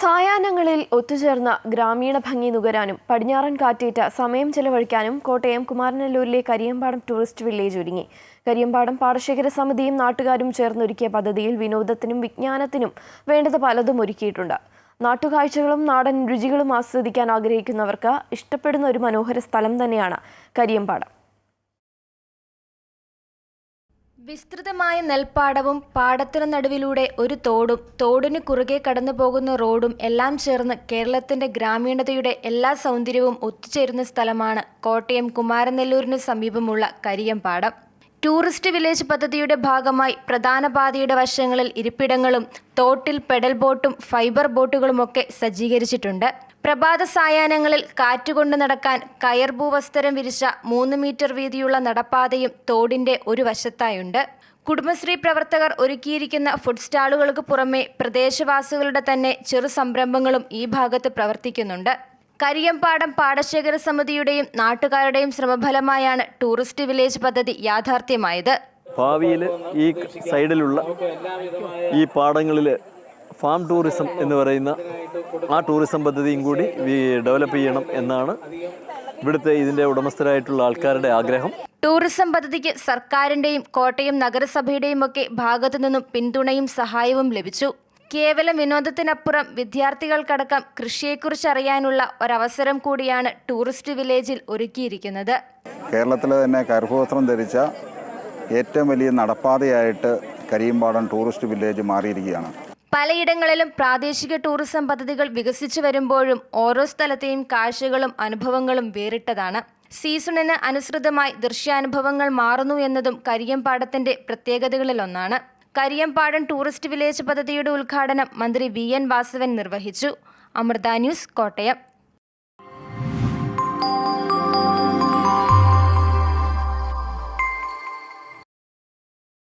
സായാഹ്നങ്ങളിൽ ഒത്തുചേർന്ന ഗ്രാമീണ ഭംഗി നുകരാനും പടിഞ്ഞാറൻ കാറ്റേറ്റ സമയം ചെലവഴിക്കാനും കോട്ടയം കുമാരനല്ലൂരിലെ കരിയമ്പാടം ടൂറിസ്റ്റ് വില്ലേജ് ഒരുങ്ങി. കരിയമ്പാടം പാടശേഖര സമിതിയും നാട്ടുകാരും ചേർന്നൊരുക്കിയ പദ്ധതിയിൽ വിനോദത്തിനും വിജ്ഞാനത്തിനും വേണ്ടത് പലതും ഒരുക്കിയിട്ടുണ്ട്. നാട്ടുകാഴ്ചകളും നാടൻ രുചികളും ആസ്വദിക്കാൻ ആഗ്രഹിക്കുന്നവർക്ക് ഇഷ്ടപ്പെടുന്ന ഒരു മനോഹര സ്ഥലം തന്നെയാണ് കരിയമ്പാടം. വിസ്തൃതമായ നെൽപ്പാടവും പാടത്തിനു നടുവിലൂടെ ഒരു തോടും തോടിന് കുറുകെ കടന്നു പോകുന്ന റോഡും എല്ലാം ചേർന്ന് കേരളത്തിന്റെ ഗ്രാമീണതയുടെ എല്ലാ സൗന്ദര്യവും ഒത്തുചേരുന്ന സ്ഥലമാണ് കോട്ടയം കുമാരനെല്ലൂരിന് സമീപമുള്ള കരിയമ്പാടം ടൂറിസ്റ്റ് വില്ലേജ് പദ്ധതിയുടെ ഭാഗമായി പ്രധാന പാതയുടെ വശങ്ങളിൽ ഇരിപ്പിടങ്ങളും തോട്ടിൽ പെഡൽ ബോട്ടും ഫൈബർ ബോട്ടുകളുമൊക്കെ സജ്ജീകരിച്ചിട്ടുണ്ട്. പ്രഭാത സായാഹ്നങ്ങളിൽ കാറ്റുകൊണ്ട് നടക്കാൻ കയർ ഭൂവസ്ത്രം വിരിച്ച മൂന്ന് മീറ്റർ വീതിയുള്ള നടപ്പാതയും തോടിന്റെ ഒരു വശത്തായുണ്ട്. കുടുംബശ്രീ പ്രവർത്തകർ ഒരുക്കിയിരിക്കുന്ന ഫുഡ് സ്റ്റാളുകൾക്ക് പുറമെ പ്രദേശവാസികളുടെ തന്നെ ചെറു സംരംഭങ്ങളും ഈ ഭാഗത്ത് പ്രവർത്തിക്കുന്നുണ്ട്. കരിയമ്പാടം പാടശേഖര സമിതിയുടെയും നാട്ടുകാരുടെയും ശ്രമഫലമായാണ് ടൂറിസ്റ്റ് വില്ലേജ് പദ്ധതി യാഥാർത്ഥ്യമായത്. ഭാവിയിൽ ഈ സൈഡിലുള്ള ഈ പാടങ്ങളിൽ ഫാം ടൂറിസം എന്ന് പറയുന്ന ആ ടൂറിസം പദ്ധതിയും കൂടി ഡെവലപ്പ് ചെയ്യണം എന്നാണ് ഇവിടുത്തെ ഇതിന്റെ ഉടമസ്ഥരായിട്ടുള്ള ആൾക്കാരുടെ ആഗ്രഹം. ടൂറിസം പദ്ധതിക്ക് സർക്കാരിന്റെയും കോട്ടയം നഗരസഭയുടെയും ഒക്കെ ഭാഗത്തു നിന്നും പിന്തുണയും സഹായവും ലഭിച്ചു. കേവലം വിനോദത്തിനപ്പുറം വിദ്യാർത്ഥികൾക്കടക്കം കൃഷിയെക്കുറിച്ച് അറിയാനുള്ള ഒരവസരം കൂടിയാണ് ടൂറിസ്റ്റ് വില്ലേജിൽ ഒരുക്കിയിരിക്കുന്നത്. കേരളത്തിലെ തന്നെ കർഭവസ്ത്രം ധരിച്ച ഏറ്റവും വലിയ നടപ്പാതയായിട്ട് കരിയമ്പാടം ടൂറിസ്റ്റ് വില്ലേജ് മാറിയിരിക്കുകയാണ്. പലയിടങ്ങളിലും പ്രാദേശിക ടൂറിസം പദ്ധതികൾ വികസിച്ചു വരുമ്പോഴും ഓരോ സ്ഥലത്തെയും കാഴ്ചകളും അനുഭവങ്ങളും വേറിട്ടതാണ്. സീസണിന് അനുസൃതമായി ദൃശ്യാനുഭവങ്ങൾ മാറുന്നു എന്നതും കരിയമ്പാടത്തിന്റെ പ്രത്യേകതകളിലൊന്നാണ്. കരിയമ്പാടം ടൂറിസ്റ്റ് വില്ലേജ് പദ്ധതിയുടെ ഉദ്ഘാടനം മന്ത്രി വി എൻ വാസവൻ നിർവഹിച്ചു. അമൃത ന്യൂസ് കോട്ടയം.